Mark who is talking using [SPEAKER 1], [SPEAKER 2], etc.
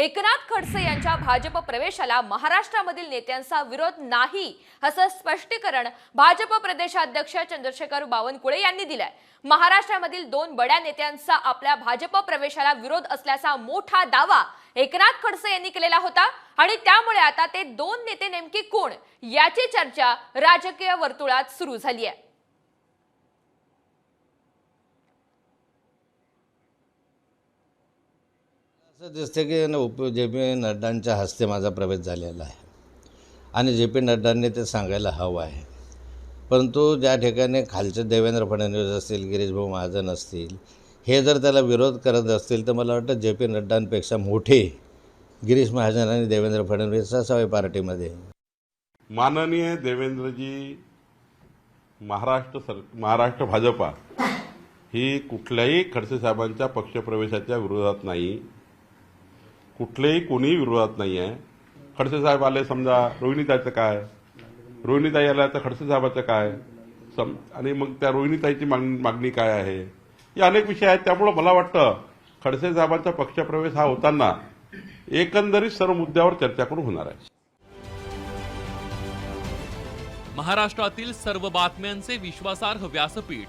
[SPEAKER 1] एकनाथ खडसे यांच्या भाजप प्रवेशाला महाराष्ट्रामधील नेत्यांचा विरोध नाही असं स्पष्टीकरण भाजप प्रदेशाध्यक्ष चंद्रशेखर बावनकुळे यांनी दिलंय. महाराष्ट्रामधील दोन बड्या नेत्यांचा आपल्या भाजप प्रवेशाला विरोध असल्याचा मोठा दावा एकनाथ खडसे यांनी केलेला होता आणि त्यामुळे आता ते दोन नेते नेमके कोण याची चर्चा राजकीय वर्तुळात सुरू झाली आहे.
[SPEAKER 2] असं दिसतं की ना उप जे पी नड्डांच्या हस्ते माझा प्रवेश झालेला आहे. आणि जे पी नड्डांनी ते सांगायला हवं आहे. परंतु ज्या ठिकाणी खालचे देवेंद्र फडणवीस असतील गिरीशभाऊ महाजन असतील हे जर त्याला विरोध करत असतील तर मला वाटतं जे पी नड्डांपेक्षा मोठे गिरीश महाजन आणि देवेंद्र फडणवीस असावे पार्टीमध्ये.
[SPEAKER 3] माननीय देवेंद्रजी महाराष्ट्र सर महाराष्ट्र भाजपा ही कुठल्याही खडसे साहेबांच्या पक्षप्रवेशाच्या विरोधात नाही. कुठलेही कोणीही विरोधात नाही आहे खडसे साहेब आले समजा रोहिणीताईचं काय? रोहिणीताई आल्या तर खडसे साहेबाचं काय? सम आणि मग त्या रोहिणीताईची मागणी काय आहे? हे अनेक विषय आहेत त्यामुळं मला वाटतं खडसे साहेबांचा पक्षप्रवेश हा होताना एकंदरीत सर्व मुद्द्यावर चर्चा करून होणार आहे.
[SPEAKER 4] महाराष्ट्रातील सर्व बातम्यांचे विश्वासार्ह व्यासपीठ